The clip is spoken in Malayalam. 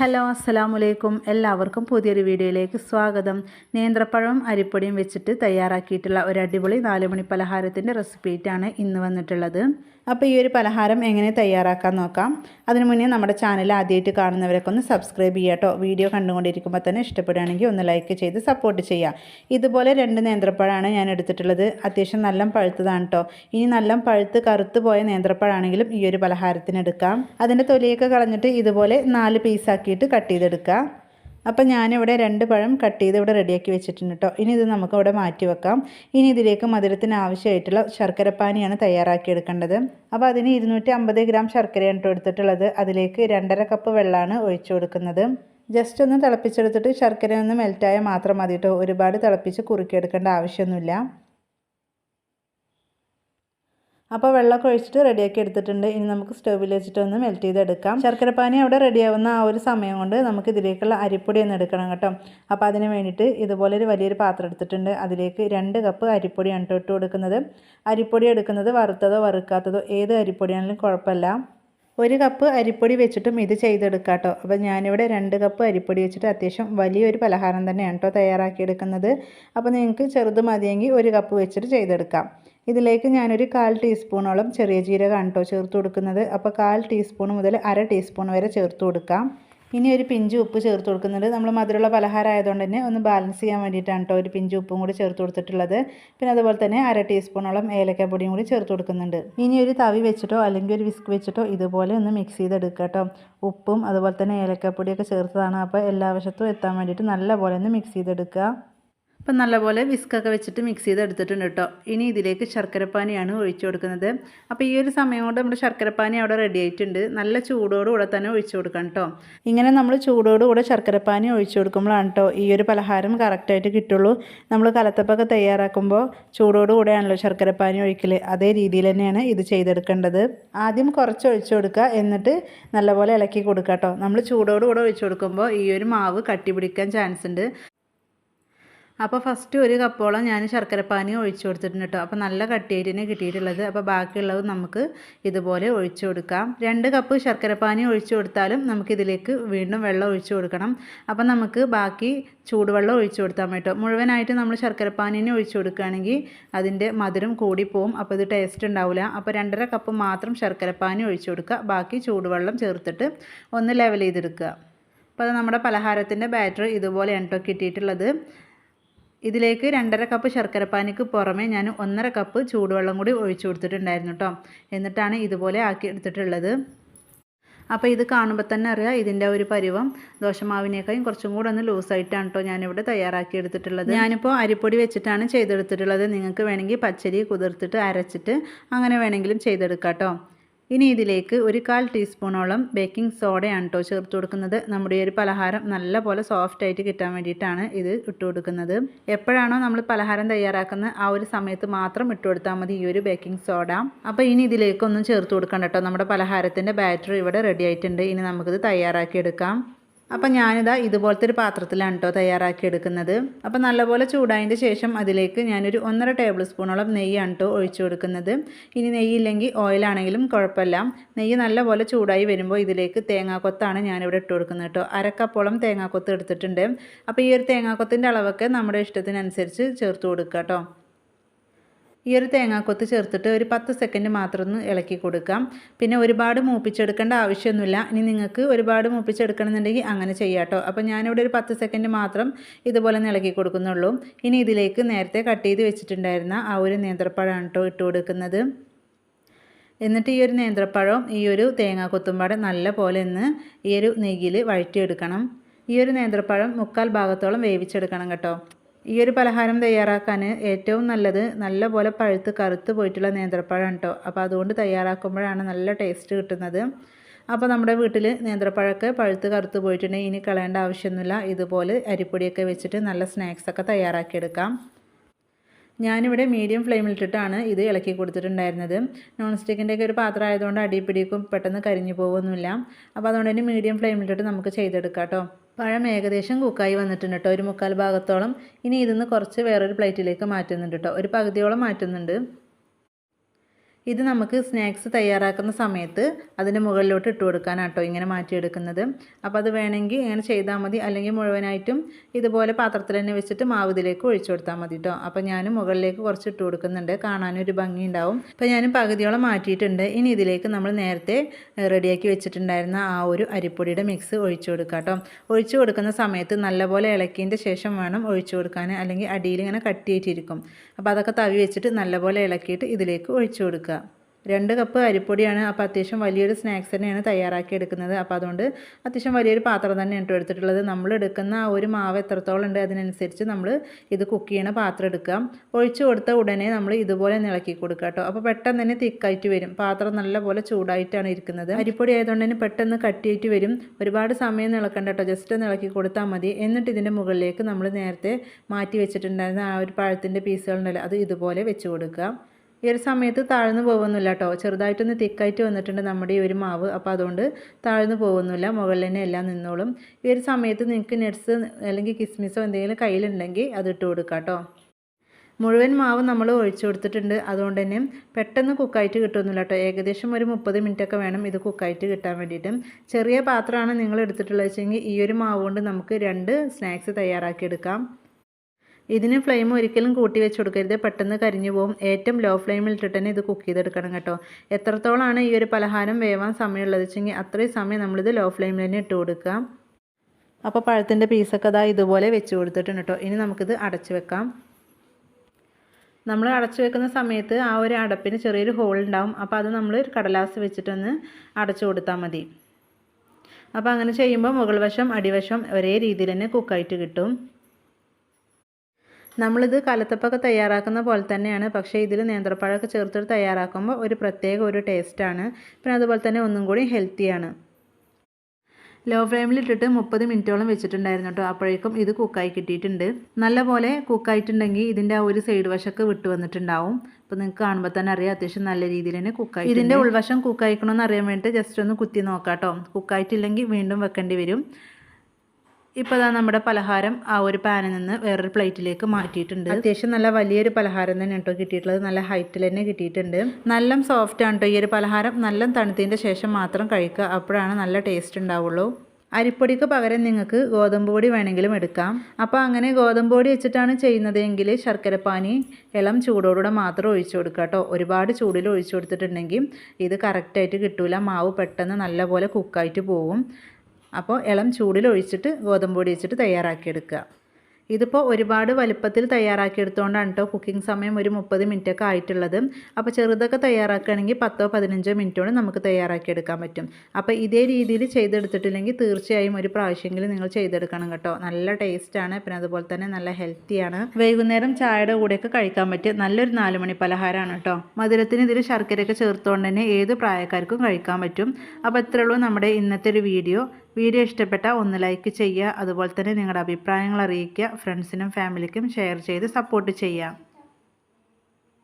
ഹലോ അസ്സലാമു വലൈക്കും എല്ലാവർക്കും പുതിയൊരു വീഡിയോയിലേക്ക് സ്വാഗതം. നേന്ത്രപ്പഴവും അരിപ്പൊടിയും വെച്ചിട്ട് തയ്യാറാക്കിയിട്ടുള്ള ഒരു അടിപൊളി നാലുമണി പലഹാരത്തിന്റെ റെസിപ്പിയിട്ടാണ് ഇന്ന് വന്നിട്ടുള്ളത്. അപ്പോൾ ഈ ഒരു പലഹാരം എങ്ങനെ തയ്യാറാക്കാൻ നോക്കാം. അതിനു മുന്നേ നമ്മുടെ ചാനൽ ആദ്യമായിട്ട് കാണുന്നവരൊക്കെ ഒന്ന് സബ്സ്ക്രൈബ് ചെയ്യുക കേട്ടോ വീഡിയോ കണ്ടുകൊണ്ടിരിക്കുമ്പോൾ തന്നെ ഇഷ്ടപ്പെടുകയാണെങ്കിൽ ഒന്ന് ലൈക്ക് ചെയ്ത് സപ്പോർട്ട് ചെയ്യുക. ഇതുപോലെ രണ്ട് നേന്ത്രപ്പഴമാണ് ഞാൻ എടുത്തിട്ടുള്ളത്. അത്യാവശ്യം നല്ല പഴുത്തതാണ് കേട്ടോ ഇനി നല്ല പഴുത്ത് കറുത്ത് പോയ നേന്ത്രപ്പഴമാണെങ്കിലും ഈ ഒരു പലഹാരത്തിന് എടുക്കാം. അതിന്റെ തൊലിയൊക്കെ കളഞ്ഞിട്ട് ഇതുപോലെ നാല് പീസാക്കിയിട്ട് കട്ട് ചെയ്തെടുക്കുക. അപ്പം ഞാനിവിടെ രണ്ട് പഴം കട്ട് ചെയ്ത് ഇവിടെ റെഡിയാക്കി വെച്ചിട്ടുണ്ട് കേട്ടോ ഇനി ഇത് നമുക്ക് ഇവിടെ മാറ്റി വെക്കാം. ഇനി ഇതിലേക്ക് മധുരത്തിന് ആവശ്യമായിട്ടുള്ള ശർക്കരപ്പാനിയാണ് തയ്യാറാക്കി എടുക്കേണ്ടത്. അപ്പോൾ അതിന് ഇരുന്നൂറ്റി അമ്പത് ഗ്രാം ശർക്കരയാണ് കേട്ടോ എടുത്തിട്ടുള്ളത്. അതിലേക്ക് രണ്ടര കപ്പ് വെള്ളമാണ് ഒഴിച്ചു കൊടുക്കുന്നത്. ജസ്റ്റ് ഒന്ന് തിളപ്പിച്ചെടുത്തിട്ട് ശർക്കര ഒന്ന് മെൽറ്റായാൽ മാത്രം മതി കേട്ടോ ഒരുപാട് തിളപ്പിച്ച് കുറുക്കിയെടുക്കേണ്ട ആവശ്യമൊന്നുമില്ല. അപ്പോൾ വെള്ളമൊക്കെ ഒഴിച്ചിട്ട് റെഡിയാക്കി എടുത്തിട്ടുണ്ട്. ഇനി നമുക്ക് സ്റ്റൗവിൽ വെച്ചിട്ട് ഒന്ന് മെൽറ്റ് ചെയ്തെടുക്കാം. ശർക്കരപ്പാനി അവിടെ റെഡിയാവുന്ന ആ ഒരു സമയം കൊണ്ട് നമുക്ക് ഇതിലേക്കുള്ള അരിപ്പൊടി ഒന്ന് എടുക്കണം കേട്ടോ. അപ്പോൾ അതിന് വേണ്ടിയിട്ട് ഇതുപോലെ ഒരു വലിയൊരു പാത്രം എടുത്തിട്ടുണ്ട്. അതിലേക്ക് രണ്ട് കപ്പ് അരിപ്പൊടിയാണ് ഇട്ട് കൊടുക്കുന്നത്. അരിപ്പൊടി എടുക്കുന്നത് വറുത്തതോ വറുക്കാത്തതോ ഏത് അരിപ്പൊടിയാണെങ്കിലും കുഴപ്പമില്ല. ഒരു കപ്പ് അരിപ്പൊടി വെച്ചിട്ടും ഇത് ചെയ്തെടുക്കാം കേട്ടോ അപ്പോൾ ഞാനിവിടെ രണ്ട് കപ്പ് അരിപ്പൊടി വെച്ചിട്ട് അത്യാവശ്യം വലിയൊരു പലഹാരം തന്നെയാണ് കേട്ടോ തയ്യാറാക്കിയെടുക്കുന്നത്. അപ്പോൾ നിങ്ങൾക്ക് ചെറുത് മതിയെങ്കിൽ ഒരു കപ്പ് വെച്ചിട്ട് ചെയ്തെടുക്കാം. ഇതിലേക്ക് ഞാനൊരു കാൽ ടീസ്പൂണോളം ചെറിയ ജീരകമാണ് കേട്ടോ ചേർത്ത് കൊടുക്കുന്നത്. അപ്പോൾ കാൽ ടീസ്പൂൺ മുതൽ അര ടീസ്പൂൺ വരെ ചേർത്ത് കൊടുക്കാം. ഇനി ഒരു പിഞ്ച് ഉപ്പ് ചേർത്ത് കൊടുക്കുന്നുണ്ട്. നമ്മൾ മധുരമുള്ള പലഹാരം ആയതുകൊണ്ട് തന്നെ ഒന്ന് ബാലൻസ് ചെയ്യാൻ വേണ്ടിയിട്ടാണ് കേട്ടോ ഒരു പിഞ്ച് ഉപ്പും കൂടി ചേർത്ത് കൊടുത്തിട്ടുള്ളത്. പിന്നെ അതുപോലെ തന്നെ അര ടീസ്പൂണോളം ഏലക്ക പൊടിയും കൂടി ചേർത്ത് കൊടുക്കുന്നുണ്ട്. ഇനി ഒരു തവി വെച്ചിട്ടോ അല്ലെങ്കിൽ ഒരു വിസ്ക് വെച്ചിട്ടോ ഇതുപോലെ ഒന്ന് മിക്സ് ചെയ്തെടുക്കുക കേട്ടോ ഉപ്പും അതുപോലെ തന്നെ ഏലക്കപ്പൊടിയൊക്കെ ചേർത്തതാണ്. അപ്പോൾ എല്ലാ വശത്തും എത്താൻ വേണ്ടിയിട്ട് നല്ലപോലെ ഒന്ന് മിക്സ് ചെയ്തെടുക്കുക. അപ്പം നല്ലപോലെ വിസ്കൊക്കെ വെച്ചിട്ട് മിക്സ് ചെയ്ത് എടുത്തിട്ടുണ്ട് കേട്ടോ. ഇനി ഇതിലേക്ക് ശർക്കരപ്പാനിയാണ് ഒഴിച്ചു കൊടുക്കുന്നത്. അപ്പോൾ ഈ ഒരു സമയം കൊണ്ട് നമ്മുടെ ശർക്കരപ്പാനി അവിടെ റെഡി ആയിട്ടുണ്ട്. നല്ല ചൂടോടുകൂടെ തന്നെ ഒഴിച്ചു കൊടുക്കണം കേട്ടോ. ഇങ്ങനെ നമ്മൾ ചൂടോടുകൂടെ ശർക്കരപ്പാനി ഒഴിച്ചു കൊടുക്കുമ്പോഴാണ് കേട്ടോ ഈ ഒരു പലഹാരം കറക്റ്റായിട്ട് കിട്ടുള്ളൂ. നമ്മൾ കലത്തപ്പൊക്കെ തയ്യാറാക്കുമ്പോൾ ചൂടോടുകൂടെയാണല്ലോ ശർക്കരപ്പാനി ഒഴിക്കൽ അതേ രീതിയിൽ തന്നെയാണ് ഇത് ചെയ്തെടുക്കേണ്ടത്. ആദ്യം കുറച്ച് ഒഴിച്ചു കൊടുക്കുക. എന്നിട്ട് നല്ലപോലെ ഇളക്കി കൊടുക്കുക കേട്ടോ. നമ്മൾ ചൂടോടുകൂടെ ഒഴിച്ചു കൊടുക്കുമ്പോൾ ഈ ഒരു മാവ് കട്ടി പിടിക്കാൻ ചാൻസ് ഉണ്ട്. അപ്പോൾ ഫസ്റ്റ് ഒരു കപ്പോളം ഞാൻ ശർക്കരപ്പാനി ഒഴിച്ചു കൊടുത്തിട്ടുണ്ട് കേട്ടോ അപ്പോൾ നല്ല കട്ടിയായിട്ട് തന്നെ കിട്ടിയിട്ടുള്ളത്. അപ്പോൾ ബാക്കിയുള്ളത് നമുക്ക് ഇതുപോലെ ഒഴിച്ചു കൊടുക്കാം. രണ്ട് കപ്പ് ശർക്കരപ്പാനി ഒഴിച്ചു കൊടുത്താലും നമുക്കിതിലേക്ക് വീണ്ടും വെള്ളം ഒഴിച്ചു കൊടുക്കണം. അപ്പോൾ നമുക്ക് ബാക്കി ചൂടുവെള്ളം ഒഴിച്ചു കൊടുത്താൽ കേട്ടോ മുഴുവനായിട്ട് നമ്മൾ ശർക്കരപ്പാനിനെ ഒഴിച്ചു കൊടുക്കുകയാണെങ്കിൽ അതിന്റെ മധുരം കൂടിപ്പോവും അപ്പോൾ ഇത് ടേസ്റ്റ് ഉണ്ടാവില്ല അപ്പോൾ രണ്ടര കപ്പ് മാത്രം ശർക്കരപ്പാനി ഒഴിച്ചു കൊടുക്കുക ബാക്കി ചൂടുവെള്ളം ചേർത്തിട്ട് ഒന്ന് ലെവൽ ചെയ്തെടുക്കുക അപ്പോൾ നമ്മുടെ പലഹാരത്തിന്റെ ബാറ്റർ ഇതുപോലെ കേട്ടോ കിട്ടിയിട്ടുള്ളത്. ഇതിലേക്ക് രണ്ടര കപ്പ് ശർക്കരപ്പാനിക്ക് പുറമെ ഞാൻ ഒന്നര കപ്പ് ചൂടുവെള്ളം കൂടി ഒഴിച്ചു കൊടുത്തിട്ടുണ്ടായിരുന്നു കേട്ടോ എന്നിട്ടാണ് ഇതുപോലെ ആക്കി എടുത്തിട്ടുള്ളത്. അപ്പോൾ ഇത് കാണുമ്പോൾ തന്നെ അറിയാം ഇതിന്റെ ഒരു പരുവം. ദോശമാവിനേക്കാളും കുറച്ചും കൂടെ ഒന്ന് ലൂസായിട്ടാണ് കേട്ടോ ഞാനിവിടെ തയ്യാറാക്കി എടുത്തിട്ടുള്ളത്. ഞാനിപ്പോൾ അരിപ്പൊടി വെച്ചിട്ടാണ് ചെയ്തെടുത്തിട്ടുള്ളത്. നിങ്ങൾക്ക് വേണമെങ്കിൽ പച്ചരി കുതിർത്തിട്ട് അരച്ചിട്ട് അങ്ങനെ വേണമെങ്കിലും ചെയ്തെടുക്കാം കേട്ടോ ഇനി ഇതിലേക്ക് ഒരു കാൽ ടീസ്പൂണോളം ബേക്കിംഗ് സോഡയാണ് കേട്ടോ ചേർത്ത് കൊടുക്കുന്നത്. നമ്മുടെ ഒരു പലഹാരം നല്ല പോലെ സോഫ്റ്റ് ആയിട്ട് കിട്ടാൻ വേണ്ടിയിട്ടാണ് ഇത് ഇട്ട് കൊടുക്കുന്നത്. എപ്പോഴാണോ നമ്മൾ പലഹാരം തയ്യാറാക്കുന്ന ആ ഒരു സമയത്ത് മാത്രം ഇട്ട് കൊടുത്താൽ മതി ഈ ഒരു ബേക്കിംഗ് സോഡ. അപ്പോൾ ഇനി ഇതിലേക്കൊന്നും ചേർത്ത് കൊടുക്കണ്ട കേട്ടോ. നമ്മുടെ പലഹാരത്തിന്റെ ബാറ്ററി ഇവിടെ റെഡി ആയിട്ടുണ്ട്. ഇനി നമുക്കിത് തയ്യാറാക്കി എടുക്കാം അപ്പം ഞാനിതാ ഇതുപോലത്തെ ഒരു പാത്രത്തിലാണ് കേട്ടോ തയ്യാറാക്കി എടുക്കുന്നത്. അപ്പം നല്ലപോലെ ചൂടായതിന്റെ ശേഷം അതിലേക്ക് ഞാനൊരു ഒന്നര ടേബിൾ സ്പൂണോളം നെയ്യാണ് കേട്ടോ ഒഴിച്ചു കൊടുക്കുന്നത്. ഇനി നെയ്യില്ലെങ്കിൽ ഓയിലാണെങ്കിലും കുഴപ്പമില്ല. നെയ്യ് നല്ലപോലെ ചൂടായി വരുമ്പോൾ ഇതിലേക്ക് തേങ്ങാക്കൊത്താണ് ഞാനിവിടെ ഇട്ട് കൊടുക്കുന്നത് കേട്ടോ അരക്കപ്പോളം തേങ്ങാക്കൊത്ത് എടുത്തിട്ടുണ്ട്. അപ്പോൾ ഈ ഒരു തേങ്ങാക്കൊത്തിന്റെ അളവൊക്കെ നമ്മുടെ ഇഷ്ടത്തിനനുസരിച്ച് ചേർത്ത് കൊടുക്കുക കേട്ടോ ഈ ഒരു തേങ്ങാക്കൊത്ത് ചേർത്തിട്ട് ഒരു പത്ത് സെക്കൻഡ് മാത്രം ഒന്ന് ഇളക്കി കൊടുക്കാം. പിന്നെ ഒരുപാട് മൂപ്പിച്ചെടുക്കേണ്ട ആവശ്യമൊന്നുമില്ല. ഇനി നിങ്ങൾക്ക് ഒരുപാട് മൂപ്പിച്ചെടുക്കണമെന്നുണ്ടെങ്കിൽ അങ്ങനെ ചെയ്യാട്ടോ അപ്പോൾ ഞാനിവിടെ ഒരു പത്ത് സെക്കൻഡ് മാത്രം ഇതുപോലെ ഇളക്കി കൊടുക്കുന്നുള്ളൂ. ഇനി ഇതിലേക്ക് നേരത്തെ കട്ട് ചെയ്ത് വെച്ചിട്ടുണ്ടായിരുന്ന ആ ഒരു നേന്ത്രപ്പഴമാണ് കേട്ടോ ഇട്ട് കൊടുക്കുന്നത്. എന്നിട്ട് ഈ ഒരു നേന്ത്രപ്പഴവും ഈ ഒരു തേങ്ങാക്കൊത്തുംപാടെ നല്ല പോലെ ഒന്ന് ഈ ഒരു നെയ്യിൽ വഴറ്റിയെടുക്കണം. ഈ ഒരു നേന്ത്രപ്പഴം മുക്കാൽ ഭാഗത്തോളം വേവിച്ചെടുക്കണം കേട്ടോ. ഈ ഒരു പലഹാരം തയ്യാറാക്കാൻ ഏറ്റവും നല്ലത് നല്ല പോലെ പഴുത്ത് കറുത്ത് പോയിട്ടുള്ള നേന്ത്രപ്പഴം കേട്ടോ അപ്പോൾ അതുകൊണ്ട് തയ്യാറാക്കുമ്പോഴാണ് നല്ല ടേസ്റ്റ് കിട്ടുന്നത്. അപ്പോൾ നമ്മുടെ വീട്ടിൽ നേന്ത്രപ്പഴമൊക്കെ പഴുത്ത് കറുത്ത് പോയിട്ടുണ്ടെങ്കിൽ ഇനി കളയേണ്ട ആവശ്യമൊന്നുമില്ല. ഇതുപോലെ അരിപ്പൊടിയൊക്കെ വെച്ചിട്ട് നല്ല സ്നാക്സൊക്കെ തയ്യാറാക്കിയെടുക്കാം. ഞാനിവിടെ മീഡിയം ഫ്ലെയിമിലിട്ടിട്ടാണ് ഇത് ഇളക്കി കൊടുത്തിട്ടുണ്ടായിരുന്നത്. നോൺ സ്റ്റിക്കിന്റെയൊക്കെ ഒരു പാത്രം ആയതുകൊണ്ട് അടിപിടിക്കും പെട്ടെന്ന് കരിഞ്ഞു പോകുമൊന്നുമില്ല അപ്പോൾ അതുകൊണ്ട് തന്നെ മീഡിയം ഫ്ലെയിമിലിട്ടിട്ട് നമുക്ക് ചെയ്തെടുക്കാം കേട്ടോ. പഴം ഏകദേശം കുക്കായി വന്നിട്ടുണ്ട് കേട്ടോ ഒരു മുക്കാൽ ഭാഗത്തോളം. ഇനി ഇതിന്ന് കുറച്ച് വേറൊരു പ്ലേറ്റിലേക്ക് മാറ്റുന്നുണ്ട് കേട്ടോ. ഒരു പകുതിയോളം മാറ്റുന്നുണ്ട്. ഇത് നമുക്ക് സ്നാക്സ് തയ്യാറാക്കുന്ന സമയത്ത് അതിന്റെ മുകളിലോട്ട് ഇട്ട് കൊടുക്കാനാട്ടോ ഇങ്ങനെ മാറ്റിയെടുക്കുന്നത്. അപ്പോൾ അത് വേണമെങ്കിൽ ഇങ്ങനെ ചെയ്താൽ മതി. അല്ലെങ്കിൽ മുഴുവനായിട്ടും ഇതുപോലെ പാത്രത്തിൽ തന്നെ വെച്ചിട്ട് മാവ് ഇതിലേക്ക് ഒഴിച്ചു കൊടുത്താൽ മതി കേട്ടോ. അപ്പോൾ ഞാൻ മുകളിലേക്ക് കുറച്ച് ഇട്ട് കൊടുക്കുന്നുണ്ട്. കാണാനൊരു ഭംഗി ഉണ്ടാവും അപ്പോൾ ഞാൻ പകുതിയോളം മാറ്റിയിട്ടുണ്ട്. ഇനി ഇതിലേക്ക് നമ്മൾ നേരത്തെ റെഡിയാക്കി വെച്ചിട്ടുണ്ടായിരുന്ന ആ ഒരു അരിപ്പൊടിയുടെ മിക്സ് ഒഴിച്ചു കൊടുക്കുക കേട്ടോ. ഒഴിച്ചു കൊടുക്കുന്ന സമയത്ത് നല്ലപോലെ ഇളക്കിയതിന്റെ ശേഷം വേണം ഒഴിച്ചു കൊടുക്കാൻ. അല്ലെങ്കിൽ അടിയിൽ ഇങ്ങനെ കട്ടിയിട്ടിരിക്കും അപ്പോൾ അതൊക്കെ തവി വെച്ചിട്ട് നല്ലപോലെ ഇളക്കിയിട്ട് ഇതിലേക്ക് ഒഴിച്ചു കൊടുക്കുക. രണ്ട് കപ്പ് അരിപ്പൊടിയാണ്. അപ്പോൾ അത്യാവശ്യം വലിയൊരു സ്നാക്സ് തന്നെയാണ് തയ്യാറാക്കി എടുക്കുന്നത്. അപ്പോൾ അതുകൊണ്ട് അത്യാവശ്യം വലിയൊരു പാത്രം തന്നെയാണ് കേട്ടോ എടുത്തിട്ടുള്ളത്. നമ്മൾ എടുക്കുന്ന ആ ഒരു മാവ് എത്രത്തോളം ഉണ്ട് അതിനനുസരിച്ച് നമ്മൾ ഇത് കുക്ക് ചെയ്യണ പാത്രം എടുക്കാം ഒഴിച്ചു കൊടുത്ത ഉടനെ നമ്മൾ ഇതുപോലെ ഇളക്കി കൊടുക്കുക കേട്ടോ. അപ്പോൾ പെട്ടെന്ന് തന്നെ തിക്കായിട്ട് വരും. പാത്രം നല്ലപോലെ ചൂടായിട്ടാണ് ഇരിക്കുന്നത്. അരിപ്പൊടി ആയതുകൊണ്ട് തന്നെ പെട്ടെന്ന് കട്ടിയായിട്ട് വരും. ഒരുപാട് സമയം ഇളക്കണ്ട കേട്ടോ. ജസ്റ്റ് ഒന്ന് ഇളക്കി കൊടുത്താൽ മതി. എന്നിട്ട് ഇതിന്റെ മുകളിലേക്ക് നമ്മൾ നേരത്തെ മാറ്റി വെച്ചിട്ടുണ്ടായിരുന്ന ആ ഒരു പഴത്തിന്റെ പീസുകളുണ്ടല്ലോ അത് ഇതുപോലെ വെച്ച് കൊടുക്കുക. ഈ ഒരു സമയത്ത് താഴ്ന്നു പോകുന്നില്ല കേട്ടോ ചെറുതായിട്ടൊന്ന് തിക്കായിട്ട് വന്നിട്ടുണ്ട് നമ്മുടെ ഈ ഒരു മാവ്. അപ്പോൾ അതുകൊണ്ട് താഴ്ന്നു പോകുന്നില്ല. മുകളിൽ തന്നെ എല്ലാം നിന്നോളും. ഈ ഒരു സമയത്ത് നിങ്ങൾക്ക് നെറ്റ്സ് അല്ലെങ്കിൽ കിസ്മിസോ എന്തെങ്കിലും കയ്യിലുണ്ടെങ്കിൽ അത് ഇട്ട് കൊടുക്കുക കേട്ടോ മുഴുവൻ മാവ് നമ്മൾ ഒഴിച്ചു കൊടുത്തിട്ടുണ്ട്. അതുകൊണ്ട് തന്നെ പെട്ടെന്ന് കുക്കായിട്ട് കിട്ടുന്നില്ല കേട്ടോ ഏകദേശം ഒരു മുപ്പത് ഒക്കെ വേണം ഇത് കുക്കായിട്ട് കിട്ടാൻ വേണ്ടിയിട്ട്. ചെറിയ പാത്രമാണ് നിങ്ങൾ എടുത്തിട്ടുള്ളത് വെച്ചെങ്കിൽ ഈ ഒരു മാവ് കൊണ്ട് നമുക്ക് രണ്ട് സ്നാക്സ് തയ്യാറാക്കിയെടുക്കാം. ഇതിന് ഫ്ലെയിം ഒരിക്കലും കൂട്ടി വെച്ച് കൊടുക്കരുത്. പെട്ടെന്ന് കരിഞ്ഞു പോകും ഏറ്റവും ലോ ഫ്ലെയിമിൽ ഇട്ടിട്ട് തന്നെ ഇത് കുക്ക് ചെയ്തെടുക്കണം കേട്ടോ. എത്രത്തോളമാണ് ഈ ഒരു പലഹാരം വേവാൻ സമയമുള്ളത് വെച്ചെങ്കിൽ അത്രയും സമയം നമ്മളിത് ലോ ഫ്ലെയിമിൽ തന്നെ ഇട്ട് കൊടുക്കുക. അപ്പോൾ പഴത്തിന്റെ പീസൊക്കെ അതാ ഇതുപോലെ വെച്ച് കൊടുത്തിട്ടുണ്ട് കേട്ടോ. ഇനി നമുക്കിത് അടച്ചു വെക്കാം. നമ്മൾ അടച്ചു വെക്കുന്ന സമയത്ത് ആ ഒരു അടപ്പിന് ചെറിയൊരു ഹോൾ ഉണ്ടാവും. അപ്പോൾ അത് നമ്മൾ ഒരു കടലാസ് വെച്ചിട്ടൊന്ന് അടച്ചു കൊടുത്താൽ മതി. അപ്പോൾ അങ്ങനെ ചെയ്യുമ്പോൾ മുകൾ വശം അടിവശം ഒരേ രീതിയിൽ തന്നെ കുക്കായിട്ട് കിട്ടും. നമ്മളിത് കലത്തപ്പൊക്കെ തയ്യാറാക്കുന്ന പോലെ തന്നെയാണ്. പക്ഷേ ഇതിൽ നേന്ത്രപ്പഴമൊക്കെ ചേർത്തിട്ട് തയ്യാറാക്കുമ്പോൾ ഒരു പ്രത്യേക ഒരു ടേസ്റ്റാണ്. പിന്നെ അതുപോലെ തന്നെ ഒന്നും കൂടി ഹെൽത്തിയാണ്. ലോ ഫ്ലെയിമിലിട്ടിട്ട് മുപ്പത് മിനിറ്റോളം വെച്ചിട്ടുണ്ടായിരുന്നു കേട്ടോ അപ്പോഴേക്കും ഇത് കുക്കായി കിട്ടിയിട്ടുണ്ട്. നല്ലപോലെ കുക്കായിട്ടുണ്ടെങ്കിൽ ഇതിന്റെ ആ ഒരു സൈഡ് വശമൊക്കെ വിട്ട് വന്നിട്ടുണ്ടാവും. അപ്പോൾ നിങ്ങൾക്ക് കാണുമ്പോൾ തന്നെ അറിയാം അത്യാവശ്യം നല്ല രീതിയിൽ തന്നെ കുക്കായി ഇതിന്റെ ഉൾവശം കുക്കായിക്കണമെന്ന് അറിയാൻ വേണ്ടിയിട്ട് ജസ്റ്റ് ഒന്ന് കുത്തി നോക്കാം കേട്ടോ കുക്കായിട്ടില്ലെങ്കിൽ വീണ്ടും വെക്കേണ്ടി വരും. ഇപ്പോൾ അതാ നമ്മുടെ പലഹാരം ആ ഒരു പാനിൽ നിന്ന് വേറൊരു പ്ലേറ്റിലേക്ക് മാറ്റിയിട്ടുണ്ട്. അത്യാവശ്യം നല്ല വലിയൊരു പലഹാരം തന്നെ കേട്ടോ കിട്ടിയിട്ടുള്ളത്. നല്ല ഹൈറ്റിൽ തന്നെ കിട്ടിയിട്ടുണ്ട്. നല്ല സോഫ്റ്റ് ആണ് കേട്ടോ ഈ ഒരു പലഹാരം. നല്ല തണുത്തതിന്റെ ശേഷം മാത്രം കഴിക്കുക. അപ്പോഴാണ് നല്ല ടേസ്റ്റ് ഉണ്ടാവുള്ളൂ. അരിപ്പൊടിക്ക് പകരം നിങ്ങൾക്ക് ഗോതമ്പ് പൊടി വേണമെങ്കിലും എടുക്കാം. അപ്പോൾ അങ്ങനെ ഗോതമ്പ് പൊടി വെച്ചിട്ടാണ് ചെയ്യുന്നതെങ്കിൽ ശർക്കരപ്പാനി ഇളം ചൂടോടുകൂടെ മാത്രം ഒഴിച്ചു കൊടുക്കുക കേട്ടോ. ഒരുപാട് ചൂടിൽ ഒഴിച്ചു കൊടുത്തിട്ടുണ്ടെങ്കിൽ ഇത് കറക്റ്റായിട്ട് കിട്ടില്ല മാവ് പെട്ടെന്ന് നല്ലപോലെ കുക്കായിട്ട് പോവും. അപ്പോൾ ഇളം ചൂടിൽ ഒഴിച്ചിട്ട് ഗോതമ്പ് പൊടി വെച്ചിട്ട് തയ്യാറാക്കിയെടുക്കുക. ഇതിപ്പോൾ ഒരുപാട് വലുപ്പത്തിൽ തയ്യാറാക്കിയെടുത്തുകൊണ്ടാണ് കേട്ടോ കുക്കിംഗ് സമയം ഒരു മുപ്പത് ഒക്കെ ആയിട്ടുള്ളത്. അപ്പോൾ ചെറുതൊക്കെ തയ്യാറാക്കുകയാണെങ്കിൽ പത്തോ പതിനഞ്ചോ മിനിറ്റോടെ നമുക്ക് തയ്യാറാക്കിയെടുക്കാൻ പറ്റും. അപ്പോൾ ഇതേ രീതിയിൽ ചെയ്തെടുത്തിട്ടില്ലെങ്കിൽ തീർച്ചയായും ഒരു പ്രാവശ്യമെങ്കിലും നിങ്ങൾ ചെയ്തെടുക്കണം കേട്ടോ. നല്ല ടേസ്റ്റാണ്. പിന്നെ അതുപോലെ തന്നെ നല്ല ഹെൽത്തിയാണ്. വൈകുന്നേരം ചായയുടെ കൂടെയൊക്കെ കഴിക്കാൻ പറ്റിയ നല്ലൊരു നാലുമണി പലഹാരമാണ് കേട്ടോ മധുരത്തിന് ഇതിൽ ശർക്കരയൊക്കെ ചേർത്തുകൊണ്ട് തന്നെ ഏത് പ്രായക്കാർക്കും കഴിക്കാൻ പറ്റും. അപ്പോൾ ഇത്രയുള്ളൂ നമ്മുടെ ഇന്നത്തെ ഒരു വീഡിയോ. വീഡിയോ ഇഷ്ടപ്പെട്ടാൽ ഒന്ന് ലൈക്ക് ചെയ്യുക. അതുപോലെ തന്നെ നിങ്ങളുടെ അഭിപ്രായങ്ങൾ അറിയിക്കുക. ഫ്രണ്ട്സിനും ഫാമിലിക്കും ഷെയർ ചെയ്ത് സപ്പോർട്ട് ചെയ്യുക.